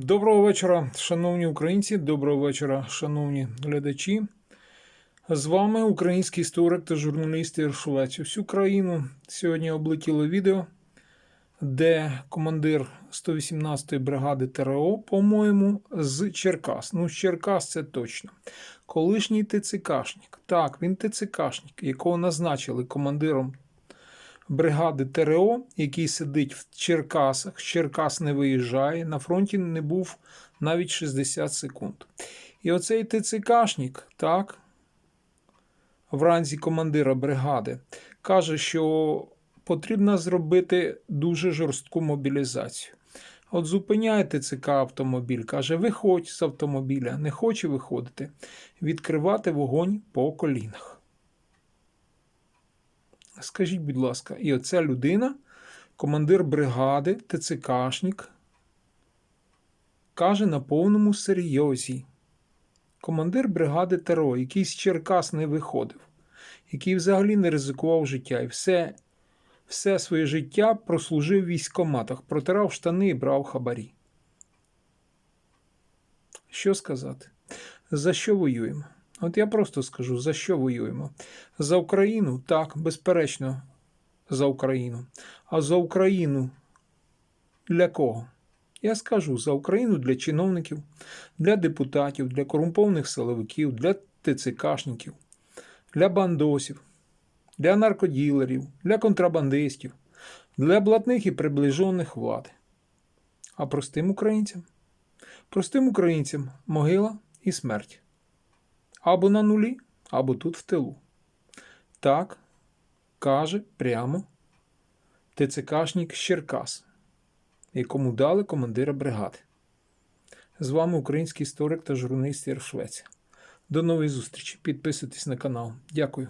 Доброго вечора, шановні українці, доброго вечора, шановні глядачі. З вами український історик та журналіст Ігор Швець. Всю країну сьогодні облетіло відео, де командир 118-ї бригади ТРО, по-моєму, з Черкас. Ну, з Черкас це точно. Колишній ТЦКшник. Так, він ТЦКшник, якого назначили командиром бригади ТРО, який сидить в Черкасах, Черкас не виїжджає, на фронті не був навіть 60 секунд. І оцей ТЦКшник, так, вранці командира бригади, каже, що потрібно зробити дуже жорстку мобілізацію. От зупиняє ТЦК автомобіль, каже, виходь з автомобіля, не хоче виходити, відкривати вогонь по колінах. Скажіть, будь ласка, і оця людина, командир бригади, ТЦКшник, каже на повному серйозі. Командир бригади ТРО, який з Черкас не виходив, який взагалі не ризикував життя і все, все своє життя прослужив в військкоматах, протирав штани і брав хабарі. Що сказати? За що воюємо? От я просто скажу, за що воюємо? За Україну? Так, безперечно, за Україну. А за Україну для кого? Я скажу за Україну для чиновників, для депутатів, для корумпованих силовиків, для ТЦКшників, для бандосів, для наркоділерів, для контрабандистів, для блатних і приближених влади. А простим українцям? Простим українцям могила і смерть або на нулі, або тут в тилу. Так каже прямо ТЦКшник Щеркас, якому дали командира бригади. З вами український історик та журналіст Єр Швець. До нової зустрічі. Підписуйтесь на канал. Дякую.